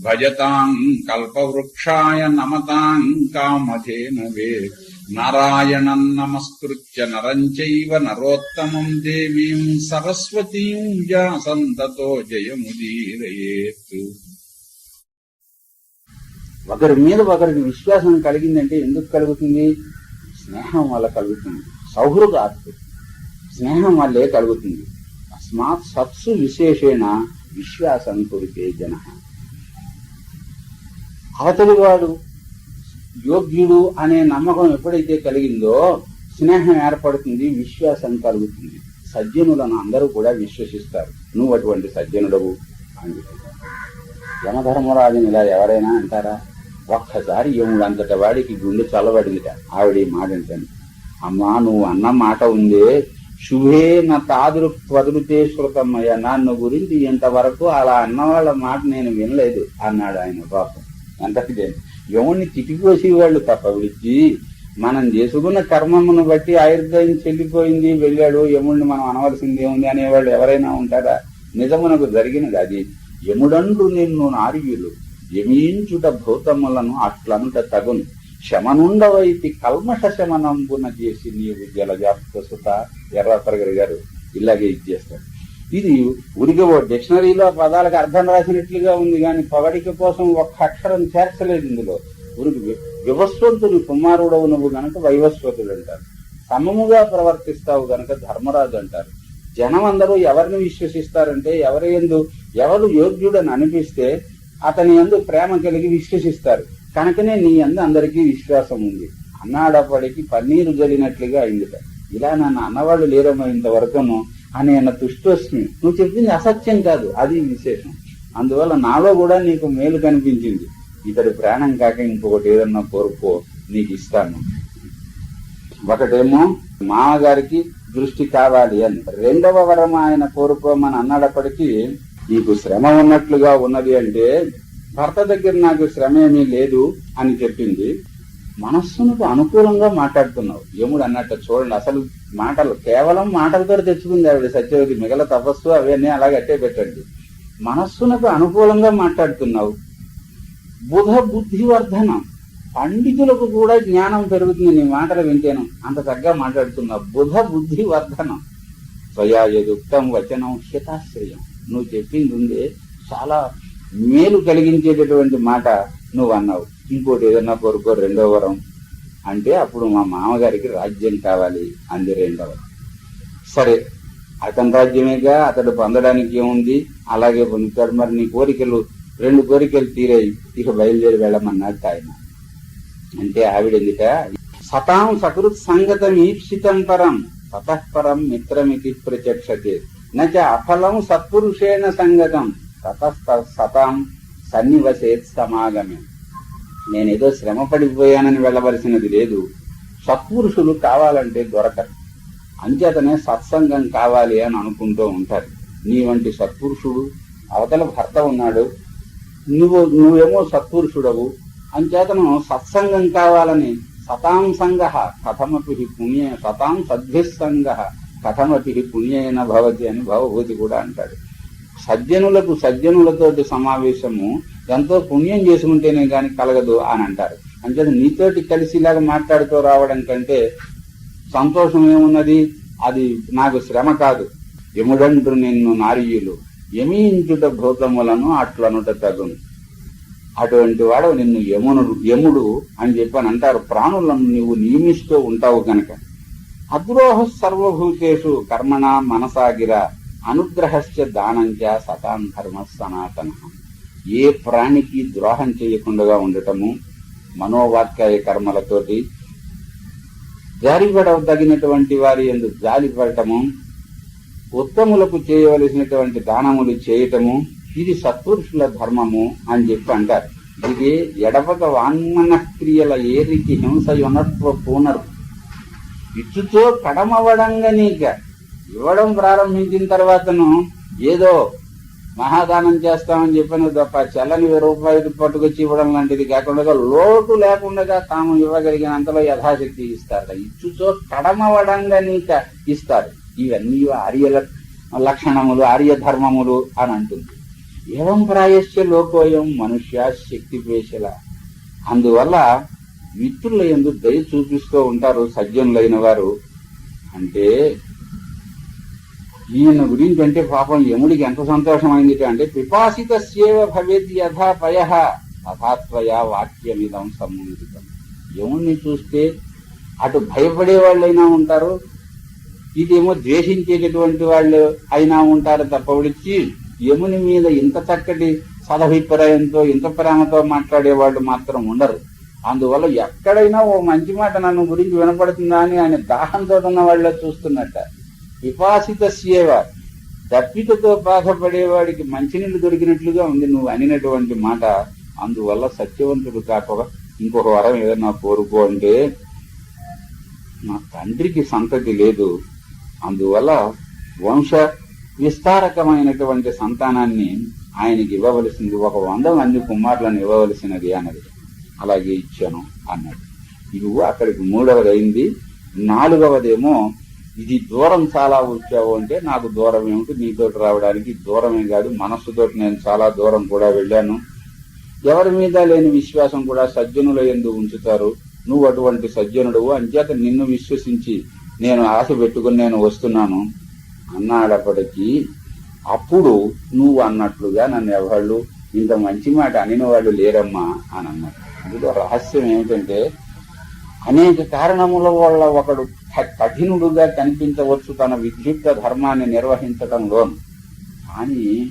భజతాం కల్పవృక్షాయ నమతాం కామధేనవే నారాయణం నమస్కృత్య నరం చైవ నరోత్తమం దేవీం సరస్వతీం వ్యాసంతతో జయముదీరయేత్ ఒకరి మీద ఒకరికి విశ్వాసం కలిగిందంటే ఎందుకు కలుగుతుంది? స్నేహం వల్ల కలుగుతుంది. సౌహృదాత్తు స్నేహం వల్లే కలుగుతుంది. అస్మాత్ సత్సు విశేషేణ విశ్వాసం కురితే జన। అవతలి వాడు యోగ్యుడు అనే నమ్మకం ఎప్పుడైతే కలిగిందో స్నేహం ఏర్పడుతుంది విశ్వాసం కలుగుతుంది. సజ్జనులను అందరూ కూడా విశ్వసిస్తారు. నువ్వు అటువంటి సజ్జనుడవు అని యమధర్మరాజుని ఇలా ఎవరైనా అంటారా? ఒక్కసారి యముడు అంతట వాడికి గుండె చల్లబడిందిట. ఆవిడ ఈ మాట అంటాను అమ్మా నువ్వు అన్న మాట ఉందే. శుభే నా తాదురు త్వదురుతే శృతమ్మయ్య నన్ను గురించి ఇంతవరకు అలా అన్నవాళ్ళ మాట నేను వినలేదు అన్నాడు ఆయన పాపం. అంతే యముడిని తిటిపోసి వాళ్ళు తప్ప విడిచి మనం చేసుకున్న కర్మమును బట్టి ఆయుర్దాయం చెల్లిపోయింది వెళ్ళాడు యముడిని మనం అనవలసింది ఏముంది అనేవాళ్ళు ఎవరైనా ఉంటారా? నిజమునకు జరిగినది అది. యముడండు నిన్ను నార్యులు యమీంచుట భూతములను అట్లంత తగును. శమనుండవైతి కల్మష శమనంబున చేసి నీవు జలజాప్తసుత ఎర్రాపరగరి గారు ఇలాగే ఇచ్చేస్తాడు ఇది ఉడిగా డిక్షనరీలో పదాలకు అర్థం రాసినట్లుగా ఉంది కానీ పగడిక కోసం ఒక్క అక్షరం చేర్చలేదు ఇందులో. ఉరికి వివస్వంతుడు కుమారుడవు నువ్వు గనక వైవస్వతుడు అంటారు సమముగా ప్రవర్తిస్తావు గనక ధర్మరాజు అంటారు జనం అందరూ ఎవరిని విశ్వసిస్తారంటే ఎవరి ఎందు ఎవరు యోగ్యుడని అనిపిస్తే అతని ఎందు ప్రేమ కలిగి విశ్వసిస్తారు. కనుకనే నీ ఎందు అందరికీ విశ్వాసం ఉంది. అన్నాడప్పటికి పన్నీరు జరిగినట్లుగా అయిందిట. ఇలా నన్ను అన్నవాళ్ళు లేరమ్మా ఇంతవరకును. అని అన్న తుష్టోస్మి నువ్వు చెప్పింది అసత్యం కాదు అది విశేషం. అందువల్ల నాలో కూడా నీకు మేలు కనిపించింది. ఇతడి ప్రాణం కాక ఇంకొకటి ఏదన్నా కోరుకో నీకు ఇస్తాను. ఒకటేమో మామగారికి దృష్టి కావాలి అని. రెండవ వరం ఆయన కోరుకోమని అన్నాడప్పటికీ నీకు శ్రమ ఉన్నట్లుగా ఉన్నది అంటే భర్త దగ్గర నాకు శ్రమ ఏమీ లేదు అని చెప్పింది. మనస్సునకు అనుకూలంగా మాట్లాడుతున్నావు. యముడు అన్నట్టు చూడండి అసలు మాటలు కేవలం మాటలతో తెచ్చుకుంది ఆవిడ సత్యవతి. మిగల తపస్సు అవన్నీ అలాగే అట్టే పెట్టండి. మనస్సునకు అనుకూలంగా మాట్లాడుతున్నావు. బుధ బుద్ధివర్ధనం. పండితులకు కూడా జ్ఞానం పెరుగుతుంది నీ మాటలు వింటేను అంత చక్కగా మాట్లాడుతున్నావు. బుధ బుద్ధి వర్ధనం స్వయా యదుక్తం వచనం హితాశ్రయం. నువ్వు చెప్పింది ఉంది చాలా మేలు కలిగించేటటువంటి మాట నువ్వు అన్నావు ఇంకోటి ఏదన్నా కోరుకో రెండో వరం అంటే అప్పుడు మా మామగారికి రాజ్యం కావాలి అంది రెండవ సరే అతని రాజ్యమేగా అతడు పొందడానికి ఏముంది? అలాగే పొందుతాడు. మరి నీ కోరికలు రెండు కోరికలు తీరాయి ఇక బయలుదేరి వెళ్ళమన్నాడు ఆయన అంటే ఆవిడెందుట సతాం సకృత్ సంగతం ఈప్సితం పరం తతఃపరం మిత్రమితి ప్రత్యక్షతే నచ అఫలం సత్పురుషేణ సంగతం తతస్థ సతాం సన్నివసేత్ సమాగమే నేనేదో శ్రమ పడిపోయానని వెళ్ళవలసినది లేదు. సత్పురుషులు కావాలంటే దొరకరు. అంచేతనే సత్సంగం కావాలి అని అనుకుంటూ ఉంటారు. నీ వంటి సత్పురుషుడు అవతల భర్త ఉన్నాడు నువ్వు నువ్వేమో సత్పురుషుడవు అంచేతను సత్సంగం కావాలని సతాం సంగ కథమపి పుణ్య సతాం సద్భిస్సంగ కథమపి పుణ్యేన భవతి అని భవభూతి కూడా అంటాడు. సజ్జనులకు సజ్జనులతోటి సమావేశము ఎంతో పుణ్యం చేసుకుంటేనే గాని కలగదు అని అంటారు. అంచేది నీతోటి కలిసి ఇలాగ మాట్లాడుతూ రావడం కంటే సంతోషం ఏమున్నది? అది నాకు శ్రమ కాదు. ఎముడంటు నిన్ను నారీయులు. యమించుట భూతములను అట్లనుట తగును. అటువంటి వాడు నిన్ను యమునుడు యముడు అని చెప్పని అంటారు. ప్రాణులను నీవు నియమిస్తూ ఉంటావు కనుక అద్రోహ సర్వభూతేషు కర్మణ మనసాగిర. అనుగ్రహశ్చ దానంచ సతాం ధర్మ సనాతన. ఏ ప్రాణికి ద్రోహం చేయకుండా ఉండటము మనోవాక్యాయ కర్మలతోటి. జారిపడదగినటువంటి వారి ఎందు జాలిపడటము ఉత్తములకు చేయవలసినటువంటి దానములు చేయటము ఇది సత్పురుషుల ధర్మము అని చెప్పి అంటారు. ఇది ఎడవక వాన్మన క్రియల ఏరికి హింస యునత్వ పూనరు. ఇచ్చుతో కడమవడంగా నీక ఇవ్వడం ప్రారంభించిన తర్వాతను ఏదో మహాదానం చేస్తామని చెప్పిన తప్ప చల్లని రూపాయలు పట్టుకొచ్చి ఇవ్వడం లాంటిది కాకుండా లోటు లేకుండా తాము ఇవ్వగలిగినంతలో యథాశక్తి ఇస్తారు ఇచ్చుతో కడమవడంగా నీక ఇస్తారు. ఇవన్నీ ఆర్య లక్షణములు ఆర్య ధర్మములు అని అంటుంది. ఏవం ప్రాయశ్చ లోకోయం మనుష్య శక్తి పేషల. అందువల్ల మిత్రుల ఎందు దయ చూపిస్తూ ఉంటారు సజ్జనులైన వారు. అంటే ఈయన గురించి అంటే పాపం యముడికి ఎంత సంతోషమైంది అంటే పిపాసిత సేవ భవేది యథా పయ తథాత్వయ వాక్యమిదం సముదితం యముడిని చూస్తే అటు భయపడే వాళ్ళైనా ఉంటారు ఇదేమో ద్వేషించేటటువంటి వాళ్ళు అయినా ఉంటారు తప్ప విడిచి యముని మీద ఇంత చక్కటి సదభిప్రాయంతో ఇంత ప్రేమతో మాట్లాడే వాళ్ళు మాత్రం ఉండరు. అందువల్ల ఎక్కడైనా ఓ మంచి మాట నన్ను గురించి వినపడుతుందా అని ఆయన దాహంతో ఉన్న వాళ్ళే చూస్తున్నట్ట. విపాసిత సేవ. దప్పికతో బాధపడేవాడికి మంచినీళ్ళు దొరికినట్లుగా ఉంది నువ్వు అనినటువంటి మాట. అందువల్ల సత్యవంతుడు కాక ఇంకొక వరం ఏదన్నా కోరుకో అంటే నా తండ్రికి సంతతి లేదు. అందువల్ల వంశ విస్తారకమైనటువంటి సంతానాన్ని ఆయనకి ఇవ్వవలసింది ఒక వంద మంది కుమారులను ఇవ్వవలసినది అన్నది. అలాగే ఇచ్చాను అన్నాడు. ఇవి అక్కడికి మూడవది అయింది నాలుగవదేమో ఇది దూరం చాలా వచ్చావు అంటే నాకు దూరం ఏమిటి నీతోటి రావడానికి దూరమే కాదు. మనస్సుతోటి నేను చాలా దూరం కూడా వెళ్ళాను. ఎవరి మీద లేని విశ్వాసం కూడా సజ్జనుల ఎందు ఉంచుతారు. నువ్వు అటువంటి సజ్జనుడువు. అంచేత నిన్ను విశ్వసించి నేను ఆశ పెట్టుకుని నేను వస్తున్నాను. అన్నాడప్పటికీ అప్పుడు నువ్వు అన్నట్లుగా నన్ను ఎవళ్ళు ఇంత మంచి మాట అనిన వాళ్ళు లేరమ్మా అని అన్నారు. అందులో రహస్యం ఏమిటంటే అనేక కారణముల వల్ల ఒకడు కఠినుడుగా కనిపించవచ్చు తన విద్యుక్త ధర్మాన్ని నిర్వహించడంలో కానీ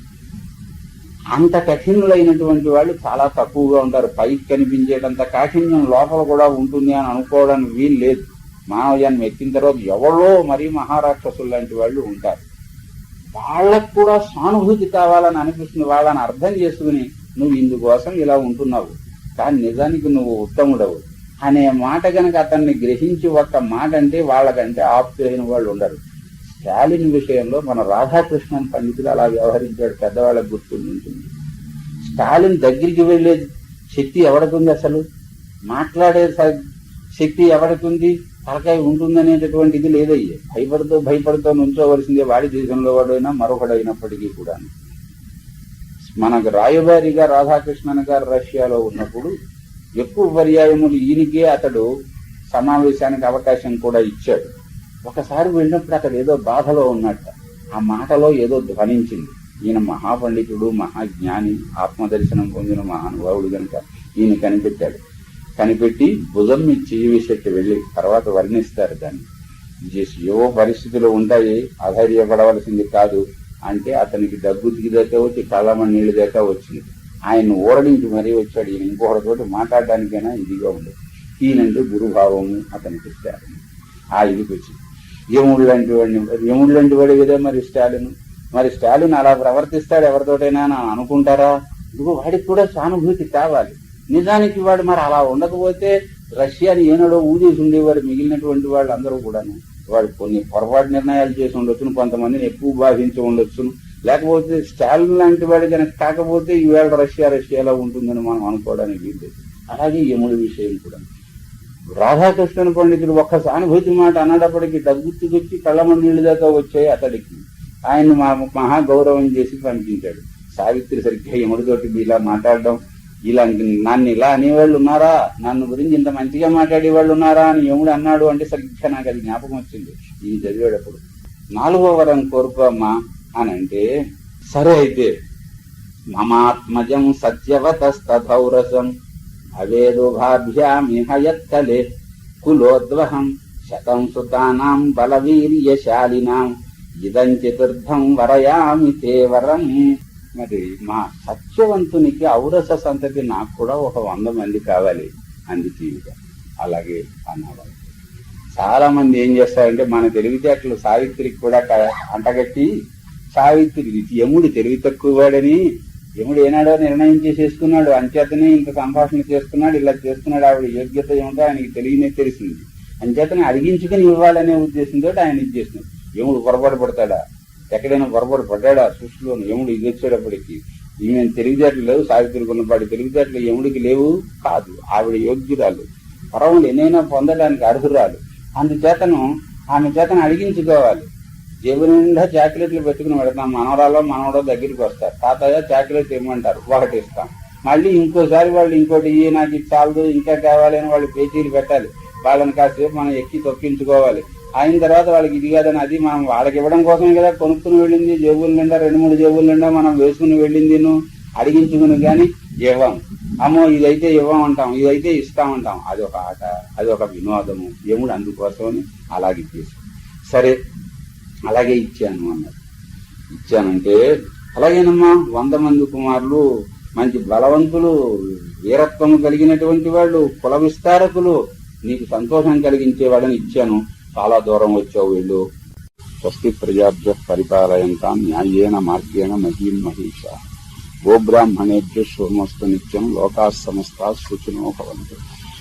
అంత కఠినులైనటువంటి వాళ్ళు చాలా తక్కువగా ఉంటారు. పైకి కనిపించేటంత కాఠిన్యం లోపల కూడా ఉంటుంది అని అనుకోవడానికి వీలు లేదు. మానవ ఎక్కిన తర్వాత ఎవరో మరీ మహారాక్షసులు లాంటి వాళ్ళు ఉంటారు. వాళ్ళకు కూడా సానుభూతి కావాలని అనిపిస్తుంది. వాళ్ళని అర్థం చేసుకుని నువ్వు ఇందుకోసం ఇలా ఉంటున్నావు. కానీ నిజానికి నువ్వు ఉత్తముడవు. అనే మాట గనక అతన్ని గ్రహించి ఒక్క మాట అంటే వాళ్ళకంటే ఆప్తులైన వాళ్ళు ఉండరు. స్టాలిన్ విషయంలో మన రాధాకృష్ణన్ పండితులు అలా వ్యవహరించాడు పెద్దవాళ్ళకు గుర్తుండి ఉంటుంది. స్టాలిన్ దగ్గరికి వెళ్ళే శక్తి ఎవరికి అసలు? మాట్లాడే శక్తి ఎవరికుంది తలకాయ ఉంటుందనేటటువంటి ఇది లేదయ్యే. భయపడుతూ భయపడుతూ నుంచోవలసిందే వాడి దేశంలో వాడైనా మరొకడైనప్పటికీ కూడా మనకు రాయబారిగా రాధాకృష్ణన్ గారు రష్యాలో ఉన్నప్పుడు ఎక్కువ పర్యాయములు ఈయనకే అతడు సమావేశానికి అవకాశం కూడా ఇచ్చాడు. ఒకసారి వెళ్ళినప్పుడు అక్కడ ఏదో బాధలో ఉన్నట్ట. ఆ మాటలో ఏదో ధ్వనించింది. ఈయన మహాపండితుడు మహాజ్ఞాని ఆత్మదర్శనం పొందిన మహానుభావుడు గనుక ఈయన కనిపెట్టాడు. కనిపెట్టి భుజం మీ చెయ్యి వేసేట్టు వెళ్ళి తర్వాత వర్ణిస్తారు దాన్ని. ఏవో పరిస్థితులు ఉంటాయి అధైర్యపడవలసింది కాదు. అంటే అతనికి దగ్గు దిగిదాకా వచ్చి కళ్ళమ నీళ్ళు దాకా వచ్చింది. ఆయన ఊరడించి మరీ వచ్చాడు. ఈయన ఇంకొకరితోటి మాట్లాడడానికైనా ఇదిగా ఉండేది ఈయనంటే గురుభావము అతనికి స్టాలిన్ ఆ ఇదికి వచ్చింది. యముడు లాంటి వాడిని యముడు లాంటి వాడి కదా మరి స్టాలిన్? మరి స్టాలిన్ అలా ప్రవర్తిస్తాడు ఎవరితోటైనా అని అనుకుంటారా? ఇదిగో వాడికి కూడా సానుభూతి కావాలి. నిజానికి వాడు మరి అలా ఉండకపోతే రష్యాని ఏనాడో ఊదేసి ఉండేవాడు మిగిలినటువంటి వాళ్ళు అందరూ కూడాను. వాడు కొన్ని పొరపాటు నిర్ణయాలు చేసి ఉండొచ్చును. కొంతమందిని ఎక్కువ బాధించి ఉండొచ్చును. లేకపోతే స్టాలిన్ లాంటి వాడు కనుక కాకపోతే ఈవేళ రష్యా రష్యాలో ఉంటుందని మనం అనుకోవడానికి వీలు అలాగే యముడి విషయం కూడా. రాధాకృష్ణ పండితుడు ఒక్క సానుభూతి మాట అన్నప్పటికీ దగ్గుచ్చుకొచ్చి కళ్ళమ నీళ్ళు దాకా వచ్చాయి అతడికి. ఆయన మా మహా గౌరవం చేసి పంపించాడు. సావిత్రి సరిగ్గా యముడితోటి ఇలా మాట్లాడడం ఇలా నన్ను ఇలా అనేవాళ్ళు ఉన్నారా? నన్ను గురించి ఇంత మంచిగా మాట్లాడే వాళ్ళు ఉన్నారా అని యముడు అన్నాడు అంటే సరిగ్గా నాకు అది జ్ఞాపకం వచ్చింది. ఇది చదివేటప్పుడు నాలుగో వరం కోరుకోమ్మా అని అంటే సరే అయితే మమాత్మజం సత్యవతస్తౌరసం అవేదుభాభ్యామిహయత్తలే కులోద్వహం శతం సుతానాం బలవీర్యశాలినాం ఇదం చతుర్థం వరయామి తే వరం. మరి మా సత్యవంతునికి ఔరస సంతతి నాకు కూడా ఒక వంద మంది కావాలి అంది తీవిగా అలాగే అన్నవాళ్ళు. చాలా మంది ఏం చేస్తారంటే మన తెలివితేటలు సావిత్రికి కూడా క- అంటగట్టి సావిత్రి యముడు తెలివి తక్కువ వాడని యముడు ఏనాడో నిర్ణయం చేసేసుకున్నాడు. అంచేతనే ఇంత సంభాషణ చేస్తున్నాడు ఇలా చేస్తున్నాడు ఆవిడ యోగ్యత ఏమిటో ఆయనకి తెలియనే తెలిసింది. అంచేతనే అడిగించుకుని ఇవ్వాలనే ఉద్దేశంతో ఆయన ఇచ్చేసినాడు యముడు పొరపాటు పడతాడా? ఎక్కడైనా పొరపాటు పడ్డాడా? సృష్టిలో యముడు ఇది వచ్చేటప్పటికి. ఈమె తెలివితేటలు లేవు సావిత్రికి ఉన్నపాటి తెలివితేటలు యముడికి లేవు కాదు. ఆవిడ యోగ్యురాలు. పరములు ఎన్నైనా పొందడానికి అర్హురాలు. అందుచేతను ఆమె చేతను అడిగించుకోవాలి. జేబు నిండా చాక్లెట్లు పెట్టుకుని పెడతాం. మనవరాలో మనవడో దగ్గరికి వస్తారు. తాతయ్య చాక్లెట్ ఇవ్వమంటారు. ఒకటి ఇస్తాం. మళ్ళీ ఇంకోసారి వాళ్ళు ఇంకోటి ఇవి నాకు ఇది చాలదు ఇంకా కావాలి అని వాళ్ళు పేచీలు పెట్టాలి. వాళ్ళని కాసేపు మనం ఎక్కి తొక్కించుకోవాలి. అయిన తర్వాత వాళ్ళకి ఇది కాదని అది మనం వాళ్ళకి ఇవ్వడం కోసమే కదా. కొనుక్కుని వెళ్ళింది జేబుల నిండా రెండు మూడు జేబుల నిండా మనం వేసుకుని వెళ్ళింది నువ్వు. అడిగించుకుని కానీ ఇవ్వం. అమ్మో ఇదైతే ఇవ్వమంటాం ఇదైతే ఇస్తామంటాం. అది ఒక ఆట అది ఒక వినోదము. ఏముడు అందుకోసమని అలాగే చేసి సరే అలాగే ఇచ్చాను అన్నారు. ఇచ్చానంటే అలాగేనమ్మా వంద మంది కుమారులు మంచి బలవంతులు వీరత్వం కలిగినటువంటి వాళ్ళు కుల విస్తారకులు నీకు సంతోషం కలిగించే వాళ్ళని ఇచ్చాను. చాలా దూరం వచ్చావు వీళ్ళు. స్వస్తి ప్రజాభ్య పరిపాలయంతా న్యాయేన మార్గేణ మహీం మహేష. గోబ్రాహ్మణేభ్య శుభమస్తు నిత్యం లోకా సమస్త శుచినో భవంతు.